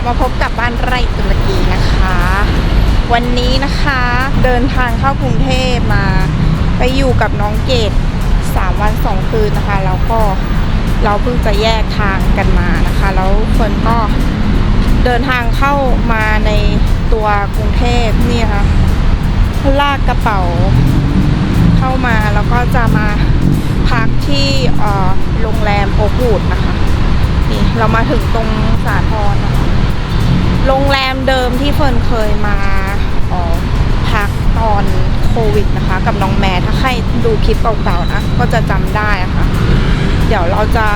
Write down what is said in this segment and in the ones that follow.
ลับมาพบกับบ้านไร่ตุรกีนะคะ วันนี้นะคะเดินทางเข้ากรุงเทพมา ไปอยู่กับน้องเกด3 วัน 2 คืนนะคะ แล้วก็เราเพิ่งจะแยกทางกันมานะคะ แล้วเฟิร์นก็เดินทางเข้ามาในตัวกรุงเทพนี่ค่ะลากกระเป๋าเข้ามาแล้วก็จะมาพักที่โรงแรมโอกูดนะคะนี่เรามาถึงตรงสาทรนะคะ โรงแรมเดิมที่เฟิร์นเคยมาออพักตอนโควิดนะคะ กับน้องแม่ถ้าใครดูคลิปเก่าๆนะ ก็จะจำได้ะค่ะ เดี๋ยวเราจะ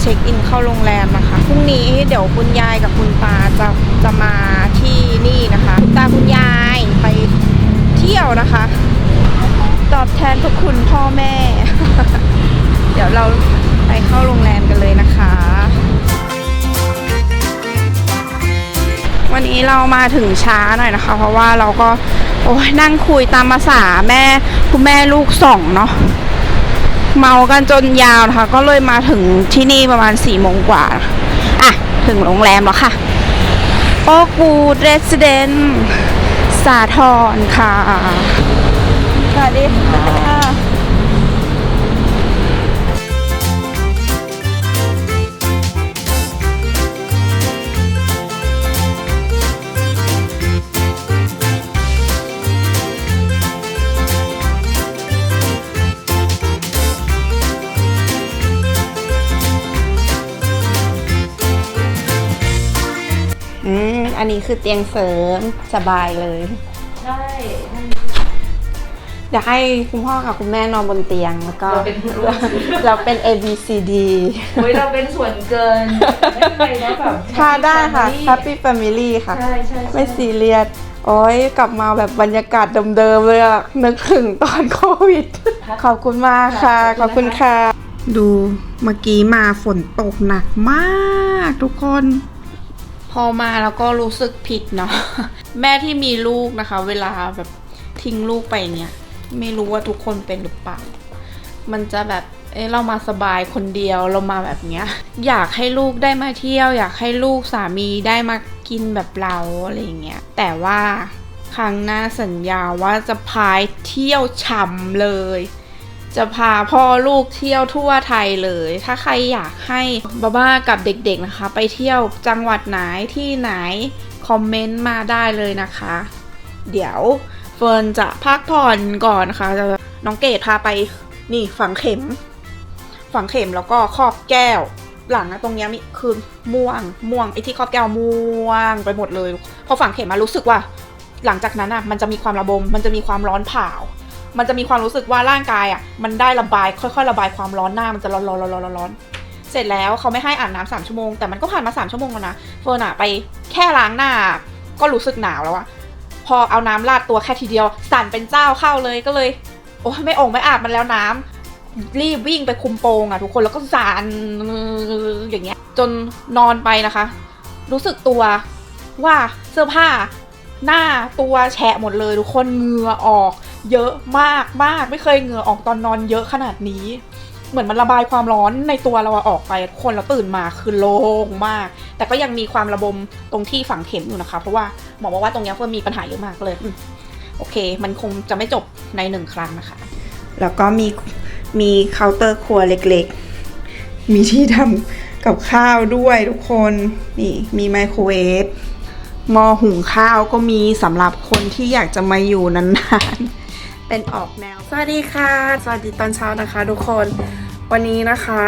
เช็คอินเข้าโรงแรมนะคะพรุ่งนี้เดี๋ยวคุณยายกับคุณตาจะจะมาที่นี่นะคะคุณตาคุณยายไปเที่ยวนะคะ ตอบแทนพระคุณพ่อแม่ เดี๋ยวเราไปเข้าโรงแรม นี้เรามาถึงช้าหน่อยนะคะ เพราะว่าเราก็โอ้ยนั่งคุยตามภาษาแม่คุณแม่ลูกสองเนาะเมากันจนยาวนะคะก็เลยมาถึงที่นี่ประมาณสี่โมงกว่าอะถึงโรงแรมแล้วค่ะโอกูดเรสเดนสาทรค่ะสวัสดีค่ะ คือเตียงเสริมสบายเลย ใช่เดี๋ยวให้คุณพ่อกับคุณแม่นอนบนเตียงแล้วก็เราเป็นผู้ร่วมเราเป็น A B C D โอ้ยเราเป็นส่วนเกินไม่เป็นไรนะแบบค่ะได้ค่ะ Happy Happy Family ค่ะใช่ใช่ใช่ไม่ซีเรียสโอ้ยกลับมาแบบบรรยากาศเดิมๆเลยอะนึกถึงตอนโควิด ขอบคุณมากค่ะ ขอบคุณค่ะ ดูเมื่อกี้มาฝนตกหนักมากทุกคน พอมาแล้วก็รู้สึกผิดเนาะแม่ที่มีลูกนะคะ เวลาแบบทิ้งลูกไปเนี่ย ไม่รู้ว่าทุกคนเป็นหรือเปล่า มันจะแบบเอะเรามาสบายคนเดียวเรามาแบบเนี้ย อยากให้ลูกได้มาเที่ยว อยากให้ลูกสามีได้มากินแบบเราอะไรเงี้ยแต่ว่าครั้งหน้าสัญญาว่าจะพายเที่ยวฉ่ำเลย จะพาพ่อลูกเที่ยวทั่วไทยเลย ถ้าใครอยากให้บ้าบ้ากับเด็กๆนะคะ ไปเที่ยวจังหวัดไหนที่ไหน คอมเมนต์มาได้เลยนะคะ เดี๋ยวเฟิร์นจะพักผ่อนก่อนนะคะจะน้องเกดพาไปนี่ฝังเข็ม ฝังเข็มแล้วก็ครอบแก้ว หลังนะตรงนี้มีคือม่วงม่วงไอ้ที่ครอบแก้วม่วงไปหมดเลยพอฝังเข็มมารู้สึกว่า หลังจากนั้นอะมันจะมีความระบมมันจะมีความร้อนเผา มันจะมีความรู้สึกว่าร่างกายอะมันได้ระบายค่อยๆ ระบายความร้อนหน้ามันจะร้อนร้อนร้อนร้อนร้อนเสร็จแล้วเขาไม่ให้อาบน้ำสามชั่วโมงแต่มันก็ผ่านมาสามชั่วโมงแล้วนะเฟิร์นอะไปแค่ล้างหน้าก็รู้สึกหนาวแล้วอะพอเอาน้ำราดตัวแค่ทีเดียว สั่นเป็นเจ้าเข้าเลยก็เลย โอ้ไม่องไม่อาบมันแล้วน้ำรีบวิ่งไปคุมโปงอะทุกคนแล้วก็สานอย่างเงี้ย จนนอนไปนะคะ รู้สึกตัวว่าเสื้อผ้าหน้าตัวแฉะหมดเลยทุกคนเหงื่อออก เยอะมากมากไม่เคยเหงื่อออกตอนนอนเยอะขนาดนี้ เหมือนมันระบายความร้อนในตัวเราออกไปคนเราตื่นมาคือโล่งมาก แต่ก็ยังมีความระบมตรงที่ฝังเข็มอยู่นะคะ เพราะว่าหมอบอกว่าตรงเนี้ยเฟิร์นมีปัญหาเยอะมากเลยอโอเค มันคงจะไม่จบในหนึ่งครั้งนะคะ แล้วก็มีมีเคาน์เตอร์ครัวเล็กๆ มีที่ทำกับข้าวด้วยทุกคน นี่มีไมโครเวฟหม้อหุงข้าวก็มีสำหรับคนที่อยากจะมาอยู่นานๆ เป็นออกแนว สวัสดีค่ะ สวัสดีตอนเช้านะคะ ทุกคน วันนี้นะคะ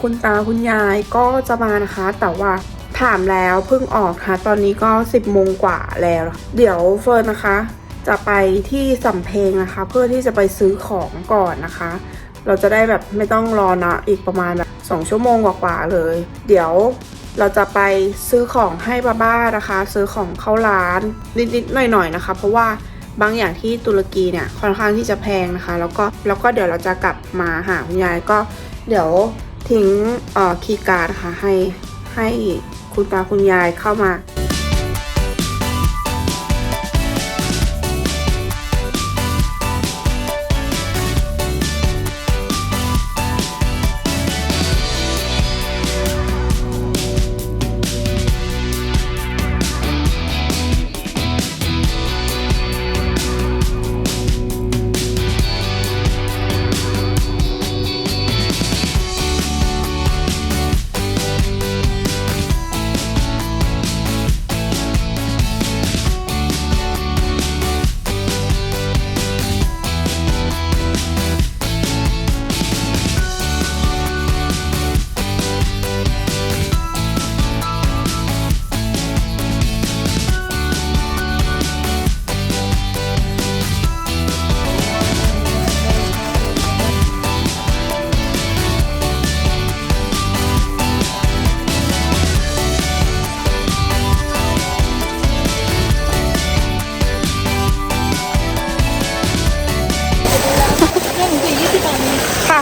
คุณตาคุณยายก็จะมานะคะ แต่ว่าถามแล้วเพิ่งออกค่ะ ตอนนี้ก็10โมงกว่าแล้ว เดี๋ยวเฟิร์นนะคะ จะไปที่สำเพงนะคะ เพื่อที่จะไปซื้อของก่อนนะคะ เราจะได้แบบไม่ต้องรอนะอีกประมาณแบบสองชั่วโมงกว่าๆเลย เดี๋ยวเราจะไปซื้อของให้บ้าบ้านะคะ ซื้อของเข้าร้านนิดๆหน่อยๆนะคะ เพราะว่า บางอย่างที่ตุรกีเนี่ยค่อนข้างที่จะแพงนะคะ แล้วก็แล้วก็เดี๋ยวเราจะกลับมาหาคุณยายก็เดี๋ยวทิ้งออคีย์การ์ดค่ะให้ให้คุณตาคุณยายเข้ามา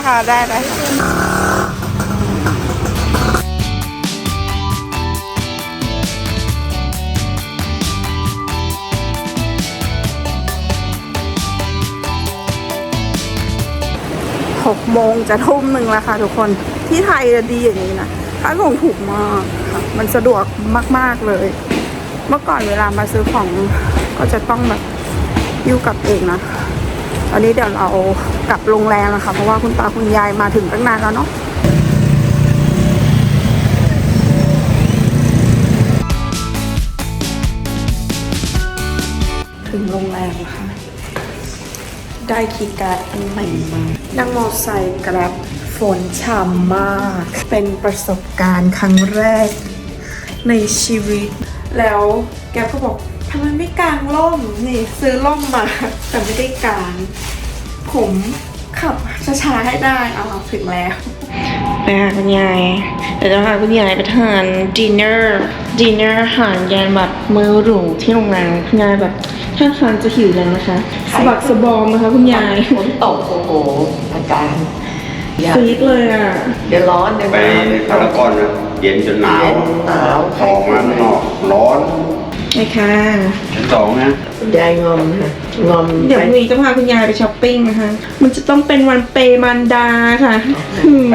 ได้ได้หกโมงจะทุ่มหนึ่งแล้วค่ะทุกคนที่ไทยจะดีอย่างนี้นะค่าส่งถูกมากค่ะมันสะดวกมาก ๆ เลย เมื่อก่อนเวลามาซื้อของก็จะต้องแบบยิ้วกลับเองนะตอนนี้เดี๋ยวเรา กลับโรงแรมนะคะ เพราะว่าคุณตาคุณยายมาถึงตั้งนานแล้วเนาะถึงโรงแรมค่ะ ได้คีย์การ์ดอันใหม่มานั่งมอไซค์กรับฝนช่ำมาก เป็นประสบการณ์ครั้งแรกในชีวิต แล้วแกก็บอกทำไมไม่กางร่มนี่ซื้อร่มมา แต่ไม่ได้กาง ผมขับช้าๆให้ได้เอาถึงแล้วไปหาคุณยายเดี๋ยวจะพาคุณยายไปทานดินเนอร์ดินเนอร์อาหารยานแบบมือหรูที่โรงแรมคุณยายแบบท่าทางจะหิวแล้วนะคะสะบักสะบอมนะคะคุณยายฝนตกโอ้โหอาการอย่าฟีดเลยอะเดี๋ยวร้อนเดี๋ยวไปร้อนพารากอนนะเย็นจนหนาวเย็นหนาวออกมาข้างนอกร้อนไอ้ค่ะชั้นสองนะคุณ ยายงอมค่ะงอมเดี๋ยวไปพรุ่งนี้จะพาคุณยายไปช้อปปิ้งนะคะ มันจะต้องเป็นวันเปย์มันดาค่ะอืม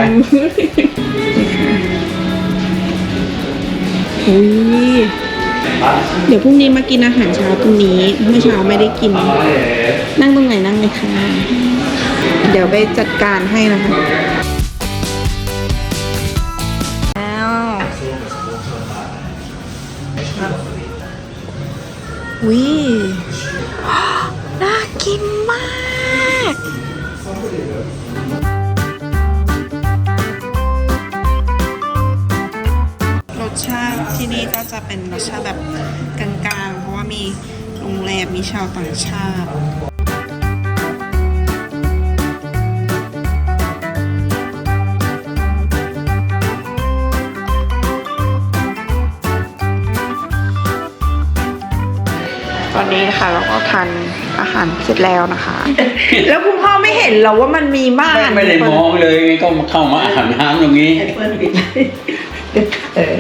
อุ๊ยเดี๋ยวพรุ่งนี้มากินอาหารเช้าตรงนี้ เมื่อเช้าไม่ได้กิน นั่งตรงไหนนั่งเลยค่ะ เดี๋ยวไปจัดการให้นะคะ วิน่ากินมาก รสชาติที่นี่ก็จะเป็นรสชาติแบบกลางๆ เพราะว่ามีโรงแรมมีชาวต่างชาติ นนี้นะคะเราก็ทานอาหารเสร็จแล้วนะคะ แล้วคุณพ่อไม่เห็นเหรอว่ามันมีม่านไม่ไม่ได้มองเลยก็มาเข้ามาอาบน้ำตรงนี้เปิ้ลปิดเออ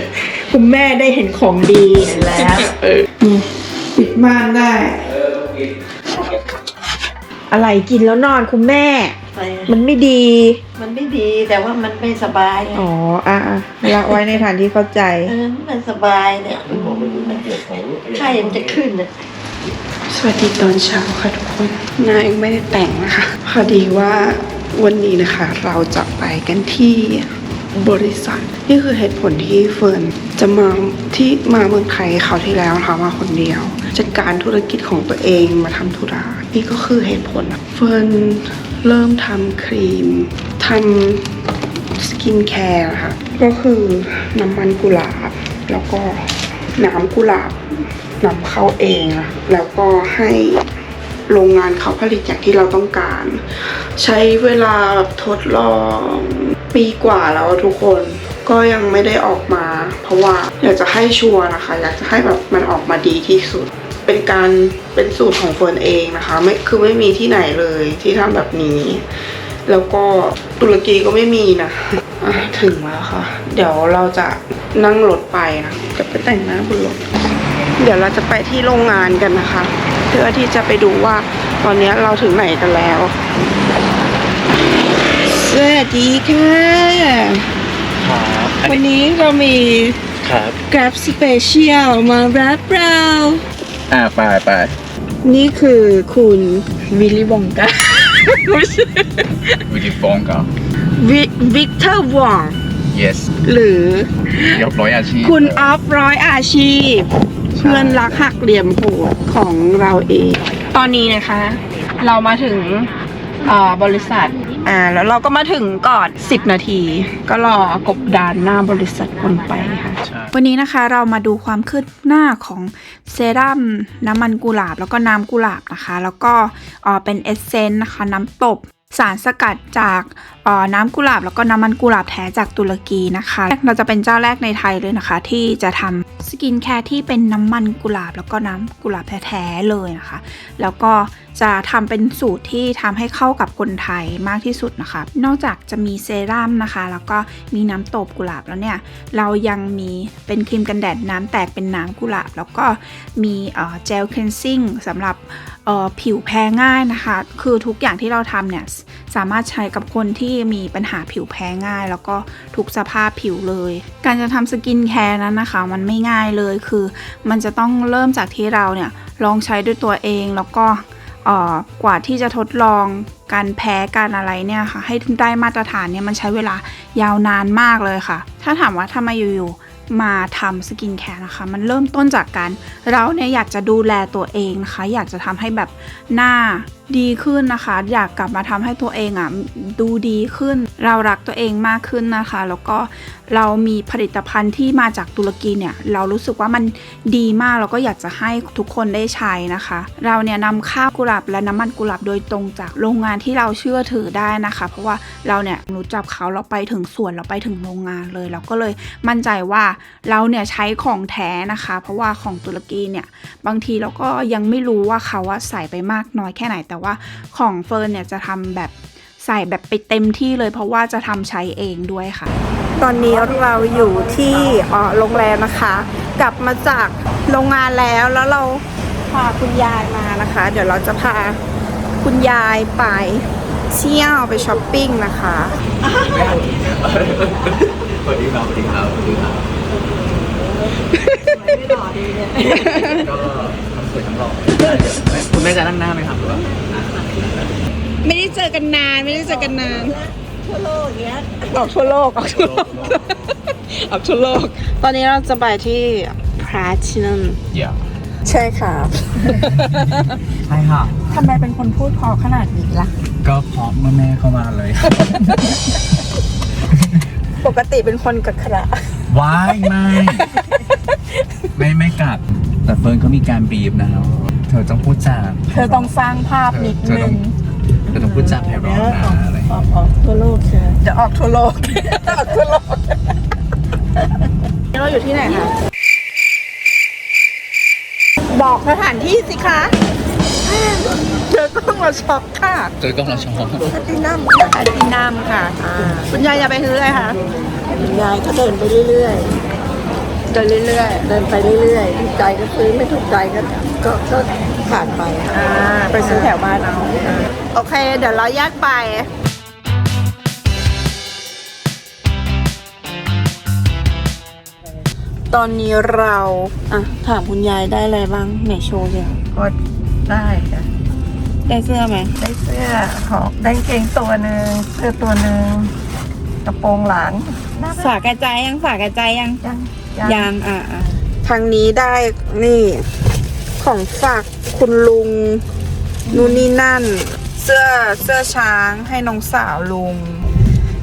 คุณแม่ได้เห็นของดีเห็นแล้วนี่ปิดม่านได้ อะไรกินแล้วนอนคุณแม่ มันไม่ดี มันไม่ดีแต่ว่ามันไม่สบายไงอ๋ออะอะละไว้ในฐานที่เข้าใจ เออ มันสบายเนี่ยมันไข้มันจะขึ้นน่ะ สวัสดีตอนเช้าค่ะทุกคนนายไม่ได้แต่งนะคะพอดีว่าวันนี้นะคะ เราจะไปกันที่บริษัท นี่คือเหตุผลที่เฟิร์นจะมาที่มาเมืองไทยเขาวที่แล้วนะคะมาคนเดียว จัดการธุรกิจของตัวเองมาทำธุระนี่ก็คือเหตุผล เฟิร์นเริ่มทำครีมทำสกินแคร์นะคะก็คือน้ำมันกุหลาบ แล้วก็น้ำกุหลาบ นำเข้าเองอะแล้วก็ให้โรงงานเขาผลิตอย่างที่เราต้องการ ใช้เวลาทดลองปีกว่าแล้วทุกคนก็ยังไม่ได้ออกมา เพราะว่าอยากจะให้ชัวร์นะคะ อยากจะให้แบบมันออกมาดีที่สุด เป็นการเป็นสูตรของเฟิร์นเองนะคะไม่คือไม่มีที่ไหนเลยที่ทำแบบนี้ แล้วก็ตุรกีก็ไม่มีนะะถึงแล้วค่ะ เดี๋ยวเราจะนั่งรถไปนะจะไปแต่งหน้าบนรถ เดี๋ยวเราจะไปที่โรงงานกันนะคะ เพื่อที่จะไปดูว่าตอนนี้เราถึงไหนกันแล้ว สวัสดีค่ะวันนี้เรามีครับ Grab Special มารับเราอ่าไปไปนี่คือคุณวิลลี่วองกาวิลิฟองกับวิกเตอร์วอง yes หรือยกร้อยอาชีพ คุณออฟร้อยอาชีพ เพื่อนรักหักเหลี่ยมโหดของเราเอง ตอนนี้นะคะ เรามาถึงอ่าบริษัทอ่าแล้วเราก็มาถึงก่อน 10 นาที ก็รอกบดานหน้าบริษัทคนไปค่ะ วันนี้นะคะเรามาดูความคืบหน้าของเซรั่มน้ำมันกุหลาบ แล้วก็น้ำกุหลาบนะคะ แล้วก็เอ่อเป็นเอสเซนต์นะคะน้ำตบสารสกัดจากเอ่ออ่อ น้ำกุหลาบแล้วก็น้ำมันกุหลาบแท้จากตุรกีนะคะ เราจะเป็นเจ้าแรกในไทยเลยนะคะ ที่จะทำสกินแคร์ที่เป็นน้ำมันกุหลาบ แล้วก็น้ำกุหลาบแท้ๆเลยนะคะ แล้วก็จะทำเป็นสูตรที่ทำให้เข้ากับคนไทยมากที่สุดนะคะ นอกจากจะมีเซรั่มนะคะ แล้วก็มีน้ำตบกุหลาบแล้วเนี่ย เรายังมีเป็นครีมกันแดดน้ำแตกเป็นน้ำกุหลาบ แล้วก็มีเจลคลีนซิ่งสำหรับผิวแพ้ง่ายนะคะ คือทุกอย่างที่เราทำเนี่ยสามารถใช้กับคนที่มีปัญหาผิวแพ้ง่าย แล้วก็ทุกสภาพผิวเลย การจะทำสกินแคร์นั้นนะคะ มันไม่ง่ายเลยคือ มันจะต้องเริ่มจากที่เราเนี่ยลองใช้ด้วยตัวเองแล้วก็กว่าที่จะทดลองการแพ้การอะไรเนี่ยค่ะ ให้ได้มาตรฐานเนี่ยมันใช้เวลายาวนานมากเลยค่ะ ถ้าถามว่าทำไมอยู่ๆมาทำสกินแคร์นะคะ มันเริ่มต้นจากการเราเนี่ยอยากจะดูแลตัวเองนะคะ อยากจะทำให้แบบหน้า ดีขึ้นนะคะ อยากกลับมาทำให้ตัวเองอะดูดีขึ้น เรารักตัวเองมากขึ้นนะคะ แล้วก็เรามีผลิตภัณฑ์ที่มาจากตุรกีเนี่ย เรารู้สึกว่ามันดีมาก แล้วก็อยากจะให้ทุกคนได้ใช้นะคะ เราเนี่ยนำข้าวกุหลาบและน้ำมันกุหลาบโดยตรงจากโรงงานที่เราเชื่อถือได้นะคะ เพราะว่าเราเนี่ยรู้จักเขาเราไปถึงสวนเราไปถึงโรงงานเลย เราก็เลยมั่นใจว่าเราเนี่ยใช้ของแท้นะคะ เพราะว่าของตุรกีเนี่ยบางทีเราก็ยังไม่รู้ว่าเขาว่าใส่ไปมากน้อยแค่ไหนแต่ว่าของเฟิร์นเนี่ยจะทำแบบใส่แบบไปเต็มที่เลยเพราะว่าจะทำใช้เองด้วยค่ะ ตอนนี้เราอยู่ที่โรงแรมนะคะ กลับมาจากโรงงานแล้วแล้วเราพาคุณยายมานะคะ เดี๋ยวเราจะพาคุณยายไปเที่ยวไปช้อปปิ้งนะคะสวัสดีครับสวัสดีครับสวัสดีครับก็ทั้งสวยทั้งหล่อคุณแม่จะนั่งหน้าไหมครับหรือว่า ไม่ได้เจอกันนาน ไม่ได้เจอกันนาน ทั่วโลกอย่างเงี้ยออกทั่วโลกออกทั่วโลกออกทั่วโลก ตอนนี้เราจะไปที่ Platinum อย่าใช่ค่ะใช่ค่ะ ทำไมเป็นคนพูดพอขนาดนี้ล่ะ ก็พร้อมเมื่อแม่เข้ามาเลย ปกติเป็นคนกักขระว้ายไม่ ไม่ไม่กัดแต่เฟิร์นเขามีการบีบนะครับ เธอต้องพูดจาเธอต้องสร้างภาพนิดเธอนึต้องง เธอต้องพูดจาไพเราะนะอะไรออกออกทั่วโลกใช่ไหมเดี๋ยวออกทั่วโลกออกทั่วโลกเราอยู่ที่ไหนคะบอกสถานที่สิคะเธอต้องมาช็อปค่ะเจอก็เราชอบที่นั่นค่ะอาตินามค่ะคุณยายอย่าไปซื้อเลยค่ะคุณยายก็เดินไปเรื่อยเดินเรื่อยๆเดินไปเรื่อยๆถูกใจก็ซื้อไม่ถูกใจก็ก็ก็ ผ่านไปๆอ่าไปซื้อแถวบ้านเอาโอเค เดี๋ยวเราแยกไป ตอนนี้เราอะถามคุณยายได้อะไรบ้างไหนโชว์สิก็ได้ค่ะได้เสื้อไหมได้เสื้อของได้กางเกงตัวหนึ่งเสื้อตัวหนึ่งกระโปรงหลานน่ารักฝากกระจายยังฝากกระจายยังยังยังอะอะทางนี้ได้นี่ ของฝากคุณลุงนู่นนี่นั่น เสื้อเสื้อช้างให้น้องสาวลุง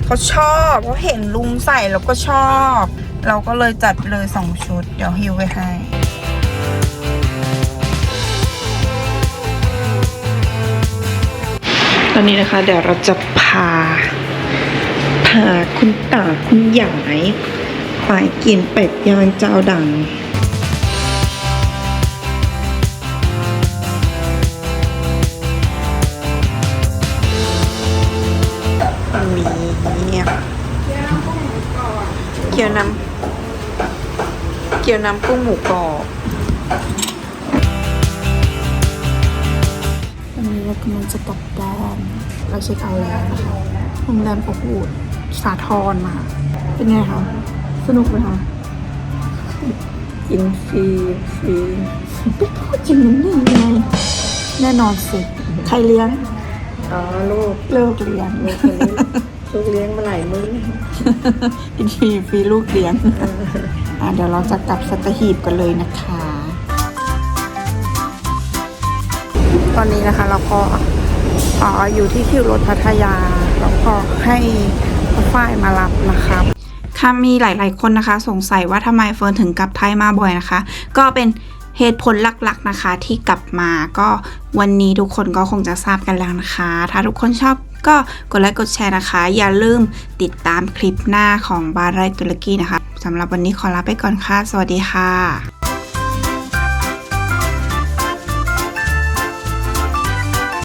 เขาชอบเขาเห็นลุงใส่แล้วก็ชอบ เราก็เลยจัดเลยสองชุด เดี๋ยวฮิวไว้ให้ตอนนี้นะคะ เดี๋ยวเราจะพา พาคุณตาคุณยายไปกินเป็ดย่างเจ้าดัง กี๊ยวน้ำเกี๊ยวน้ำกุ้งหมูกรอบวันนี้เรากำลังจะกลับบ้านเราเช็คเอาท์แล้วนะคะโรงแรมอบอุ่นสาทรมา เป็นไงคะสนุกไหมคะกินฟรีฟรีพูดจริงนี่ไงแน่นอนสิใครเลี้ยงอ๋อลูกเลิกเลี้ยงลูกคนนี้ลูกเลี้ยงมาหลายมื้อ กินฟรีฟรีลูกเลี้ยงอะเดี๋ยวเราจะกลับสัตหีบกันเลยนะคะ ตอนนี้นะคะเราก็อ่าอยู่ที่คิวรถพัทยา แล้วก็ให้ฝ้ายมารับนะคะค่ะมีหลาย ๆ คนนะคะ สงสัยว่าทำไมเฟิร์นถึงกลับไทยมาบ่อยนะคะ ก็เป็นเหตุผลหลัก ๆ นะคะที่กลับมาก็วันนี้ทุกคนก็คงจะทราบกันแล้วนะคะ ถ้าทุกคนชอบ ก็กดไลค์กดแชร์นะคะ อย่าลืมติดตามคลิปหน้าของบาร์ไรตุรกีนะคะสำหรับวันนี้ขอลาไปก่อนค่ะ สวัสดีค่ะ